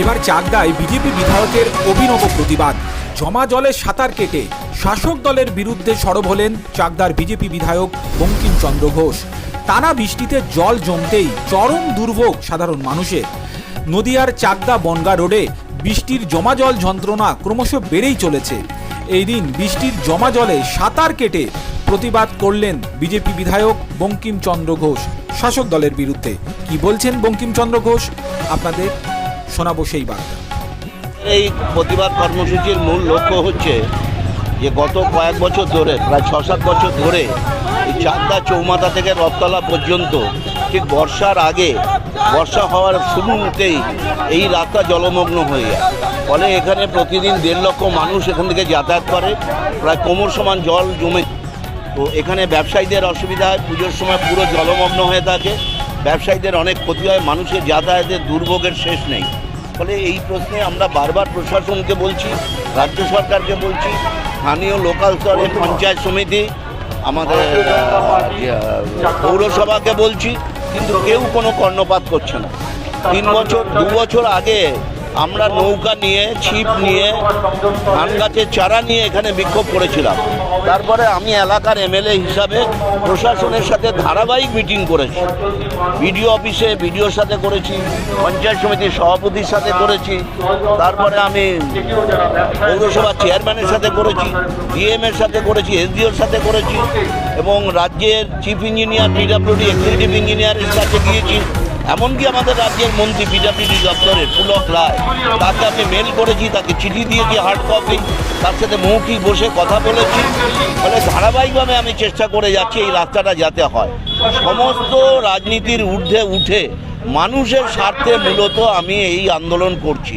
এবার চাকদায় বিজেপি বিধায়কের অভিনব প্রতিবাদ। জমা জলে সাঁতার কেটে শাসক দলের বিরুদ্ধে সরব হলেন চাকদার বিজেপি বিধায়ক বঙ্কিমচন্দ্র ঘোষ। টানা বৃষ্টিতে জল জমতেই চরম দুর্ভোগ সাধারণ মানুষের। নদিয়ার চাকদা বনগা রোডে বৃষ্টির জমা জল যন্ত্রণা ক্রমশ বেড়েই চলেছে। এই দিন বৃষ্টির জমা জলে সাঁতার কেটে প্রতিবাদ করলেন বিজেপি বিধায়ক বঙ্কিমচন্দ্র ঘোষ। শাসক দলের বিরুদ্ধে। কি বলছেন বঙ্কিমচন্দ্র ঘোষ? আপনাদের শোনাবো সেই বার্তা। এই প্রতিবাদ কর্মসূচির মূল লক্ষ্য হচ্ছে যে গত কয়েক বছর ধরে, প্রায় ছ সাত বছর ধরে চাকদা চৌমাথা থেকে রথতলা পর্যন্ত ঠিক বর্ষার আগে বর্ষা হওয়ার শুরু শুরুতেই এই রাস্তা জলমগ্ন হয়ে যায়। ফলে এখানে প্রতিদিন দেড় লক্ষ মানুষ এখান থেকে যাতায়াত করে, প্রায় কোমর সমান জল জমে তো এখানে ব্যবসায়ীদের অসুবিধা হয়, পুজোর সময় পুরো জলমগ্ন হয়ে থাকে। ব্যবসায়ীদের অনেক ক্ষতি হয়, মানুষের যাতায়াতের দুর্ভোগের শেষ নেই। ফলে এই প্রশ্নে আমরা বারবার প্রশাসনকে বলছি, রাজ্য সরকারকে বলছি, স্থানীয় লোকাল স্তরে পঞ্চায়েত সমিতি, আমাদের পৌরসভাকে বলছি, কিন্তু কেউ কোনো কর্ণপাত করছে না। তিন বছর, দু বছর আগে আমরা নৌকা নিয়ে, ছিপ নিয়ে, ধান গাছের চারা নিয়ে এখানে বিক্ষোভ করেছিলাম। তারপরে আমি এলাকার এমএলএ হিসাবে প্রশাসনের সাথে ধারাবাহিক মিটিং করেছি। বিডিও অফিসে বিডিওর সাথে করেছি, পঞ্চায়েত সমিতির সভাপতির সাথে করেছি। তারপরে আমি পৌরসভা চেয়ারম্যানের সাথে করেছি ডিএম এর সাথে করেছি, এসডিওর সাথে করেছি এবং রাজ্যের চিফ ইঞ্জিনিয়ার পিডাব্লিউডি এক্সিকিউটিভ ইঞ্জিনিয়ারের সাথে গিয়েছি এমনকি আমাদের রাজ্যের মন্ত্রী, বিজেপি দপ্তরের পুলক রায়, তাকে আমি মেল করেছি, তাকে চিঠি দিয়েছি হার্ড কপি তার সাথে মৌখিক বসে কথা বলেছি। ফলে ধারাবাহিকভাবে আমি চেষ্টা করে যাচ্ছি এই রাস্তাটা যাতে হয়। সমস্ত রাজনীতির ঊর্ধ্বে উঠে মানুষের স্বার্থে মূলত আমি এই আন্দোলন করছি।